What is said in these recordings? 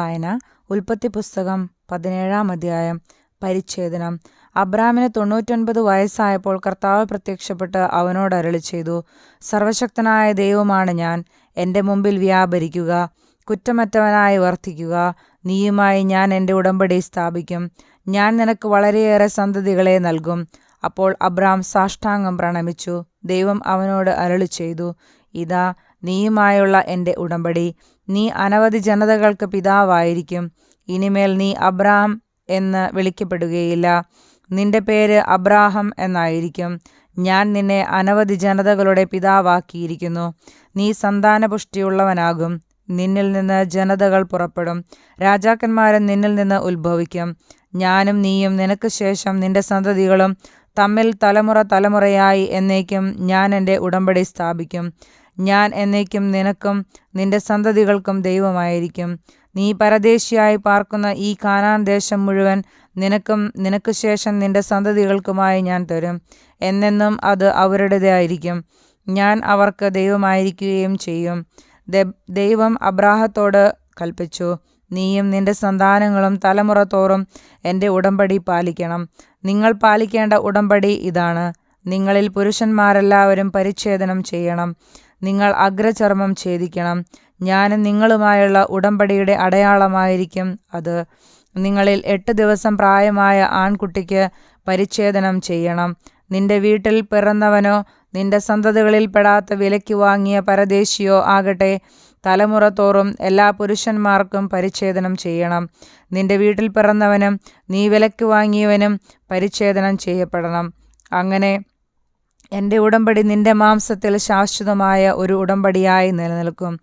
വായന ഉൽപ്പത്തി പുസ്തകം പതിനേഴാം അധ്യായം പരിച്ഛേദനം. അബ്രാമിന് തൊണ്ണൂറ്റൊൻപത് വയസ്സായപ്പോൾ കർത്താവ് പ്രത്യക്ഷപ്പെട്ട് അവനോട് അരളി ചെയ്തു സർവശക്തനായ ദൈവമാണ് ഞാൻ. എന്റെ മുമ്പിൽ വ്യാപരിക്കുക കുറ്റമറ്റവനായി വർത്തിക്കുക. നീയുമായി ഞാൻ എന്റെ ഉടമ്പടി സ്ഥാപിക്കും. ഞാൻ നിനക്ക് വളരെയേറെ സന്തതികളെ നൽകും. അപ്പോൾ അബ്രാം സാഷ്ടാംഗം പ്രണമിച്ചു. ദൈവം അവനോട് അരളി ചെയ്തു ഇതാ നീയുമായുള്ള എന്റെ ഉടമ്പടി നീ അനവധി ജനതകൾക്ക് പിതാവായിരിക്കും. ഇനിമേൽ നീ അബ്രാം എന്ന് വിളിക്കപ്പെടുകയില്ല. നിന്റെ പേര് അബ്രാഹം എന്നായിരിക്കും. ഞാൻ നിന്നെ അനവധി ജനതകളുടെ പിതാവാക്കിയിരിക്കുന്നു. നീ സന്താനപുഷ്ടിയുള്ളവനാകും. നിന്നിൽ നിന്ന് ജനതകൾ പുറപ്പെടും. രാജാക്കന്മാരും നിന്നിൽ നിന്ന് ഉത്ഭവിക്കും. ഞാനും നീയും നിനക്ക് ശേഷം നിന്റെ സന്തതികളും തമ്മിൽ തലമുറ തലമുറയായി എന്നേക്കും ഞാൻ എന്റെ ഉടമ്പടി സ്ഥാപിക്കും. ഞാൻ എന്നേക്കും നിനക്കും നിന്റെ സന്തതികൾക്കും ദൈവമായിരിക്കും. നീ പരദേശിയായി പാർക്കുന്ന ഈ കാനാൻ ദേശം മുഴുവൻ നിനക്കും നിനക്ക് ശേഷം നിന്റെ സന്തതികൾക്കുമായി ഞാൻ തരും. എന്നെന്നും അത് അവരുടേതായിരിക്കും ഞാൻ അവർക്ക് ദൈവമായിരിക്കുകയും ചെയ്യും. ദൈവം അബ്രാഹത്തോട് കൽപ്പിച്ചു. നീയും നിന്റെ സന്താനങ്ങളും തലമുറ തോറും എന്റെ ഉടമ്പടി പാലിക്കണം. നിങ്ങൾ പാലിക്കേണ്ട ഉടമ്പടി ഇതാണ്. നിങ്ങളിൽ പുരുഷന്മാരെല്ലാവരും പരിച്ഛേദനം ചെയ്യണം. നിങ്ങൾ അഗ്രചർമ്മം ഛേദിക്കണം. ഞാനും നിങ്ങളുമായുള്ള ഉടമ്പടിയുടെ അടയാളമായിരിക്കും അത്. നിങ്ങളിൽ എട്ട് ദിവസം പ്രായമായ ആൺകുട്ടിക്ക് പരിച്ഛേദനം ചെയ്യണം. നിന്റെ വീട്ടിൽ പിറന്നവനോ നിന്റെ സന്തതികളിൽ പെടാത്ത വിലയ്ക്ക് വാങ്ങിയ പരദേശിയോ ആകട്ടെ തലമുറ തോറും എല്ലാ പുരുഷന്മാർക്കും പരിച്ഛേദനം ചെയ്യണം. നിന്റെ വീട്ടിൽ പിറന്നവനും നീ വിലയ്ക്ക് വാങ്ങിയവനും പരിച്ഛേദനം ചെയ്യപ്പെടണം. അങ്ങനെ എന്റെ ഉടമ്പടി നിന്റെ മാംസത്തിൽ ശാശ്വതമായ ഒരു ഉടമ്പടിയായി നിലനിൽക്കും.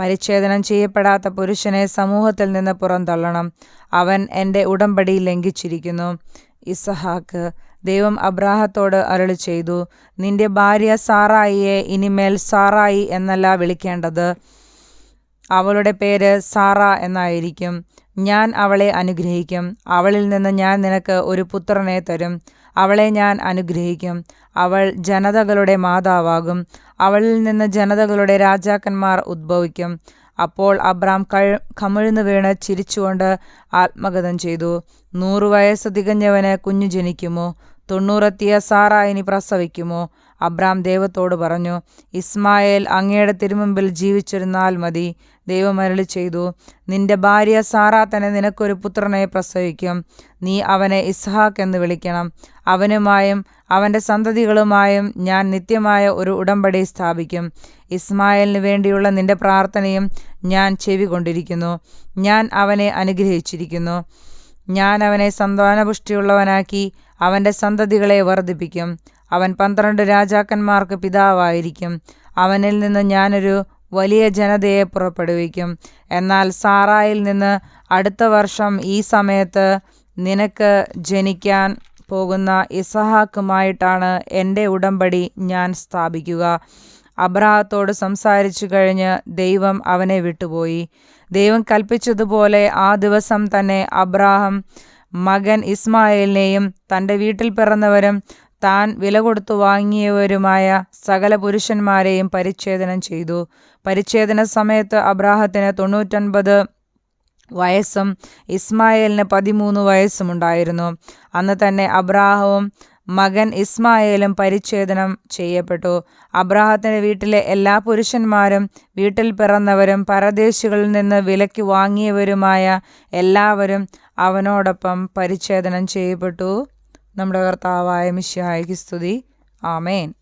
പരിച്ഛേദനം ചെയ്യപ്പെടാത്ത പുരുഷനെ സമൂഹത്തിൽ നിന്ന് പുറന്തള്ളണം. അവൻ എന്റെ ഉടമ്പടി ലംഘിച്ചിരിക്കുന്നു. ഇസഹാക്ക് ദൈവം അബ്രാഹത്തോട് അരളി ചെയ്തു നിന്റെ ഭാര്യ സാറായിയെ ഇനിമേൽ സാറായി എന്നല്ല വിളിക്കേണ്ടത്. അവളുടെ പേര് സാറ എന്നായിരിക്കും. ഞാൻ അവളെ അനുഗ്രഹിക്കും. അവളിൽ നിന്ന് ഞാൻ നിനക്ക് ഒരു പുത്രനെ തരും. അവളെ ഞാൻ അനുഗ്രഹിക്കും. അവൾ ജനതകളുടെ മാതാവാകും. അവളിൽ നിന്ന് ജനതകളുടെ രാജാക്കന്മാർ ഉദ്ഭവിക്കും. അപ്പോൾ അബ്രാം കഴ കമിഴ്ന്നു വീണ് ചിരിച്ചുകൊണ്ട് ആത്മഗതം ചെയ്തു. നൂറു വയസ്സ് തികഞ്ഞവന് കുഞ്ഞു ജനിക്കുമോ? തൊണ്ണൂറെത്തിയ സാറായിനി പ്രസവിക്കുമോ? അബ്രാം ദൈവത്തോട് പറഞ്ഞു ഇസ്മായേൽ അങ്ങയുടെ തിരുമുമ്പിൽ ജീവിച്ചിരുന്നാൽ മതി. ദൈവമരളി ചെയ്തു. നിന്റെ ഭാര്യ സാറ തന്നെ നിനക്കൊരു പുത്രനെ പ്രസവിക്കും. നീ അവനെ ഇസ്ഹാക്ക് എന്ന് വിളിക്കണം. അവനുമായും അവന്റെ സന്തതികളുമായും ഞാൻ നിത്യമായ ഒരു ഉടമ്പടി സ്ഥാപിക്കും. ഇസ്മായേലിന് വേണ്ടിയുള്ള നിന്റെ പ്രാർത്ഥനയും ഞാൻ ചെവി കൊണ്ടിരിക്കുന്നു ഞാൻ അവനെ അനുഗ്രഹിച്ചിരിക്കുന്നു. ഞാൻ അവനെ സന്താനപുഷ്ടിയുള്ളവനാക്കി അവന്റെ സന്തതികളെ വർദ്ധിപ്പിക്കും. അവൻ പന്ത്രണ്ട് രാജാക്കന്മാർക്ക് പിതാവായിരിക്കും. അവനിൽ നിന്ന് ഞാനൊരു വലിയ ജനതയെ പുറപ്പെടുവിക്കും. എന്നാൽ സാറായിൽ നിന്ന് അടുത്ത വർഷം ഈ സമയത്ത് നിനക്ക് ജനിക്കാൻ പോകുന്ന ഇസഹാക്കുമായിട്ടാണ് എന്റെ ഉടമ്പടി ഞാൻ സ്ഥാപിക്കുക. അബ്രാഹത്തോട് സംസാരിച്ചു കഴിഞ്ഞ് ദൈവം അവനെ വിട്ടുപോയി. ദൈവം കൽപ്പിച്ചതുപോലെ ആ ദിവസം തന്നെ അബ്രാഹം മകൻ ഇസ്മായേലിനെയും തന്റെ വീട്ടിൽ പിറന്നവരും താൻ വില കൊടുത്തു വാങ്ങിയവരുമായ സകല പുരുഷന്മാരെയും പരിച്ഛേദനം ചെയ്തു. പരിച്ഛേദന സമയത്ത് അബ്രാഹത്തിന് തൊണ്ണൂറ്റൊൻപത് വയസ്സും ഇസ്മായേലിന് പതിമൂന്ന് വയസ്സുമുണ്ടായിരുന്നു അന്ന് തന്നെ അബ്രാഹവും മകൻ ഇസ്മായേലും പരിച്ഛേദനം ചെയ്യപ്പെട്ടു. അബ്രാഹത്തിന്റെ വീട്ടിലെ എല്ലാ പുരുഷന്മാരും വീട്ടിൽ പിറന്നവരും പരദേശികളിൽ നിന്ന് വിലയ്ക്ക് വാങ്ങിയവരുമായ എല്ലാവരും അവനോടൊപ്പം പരിച്ഛേദനം ചെയ്യപ്പെട്ടു. നമ്മുടെ കർത്താവായ മിശ്യായിക്ക് സ്തുതി. ആമേൻ.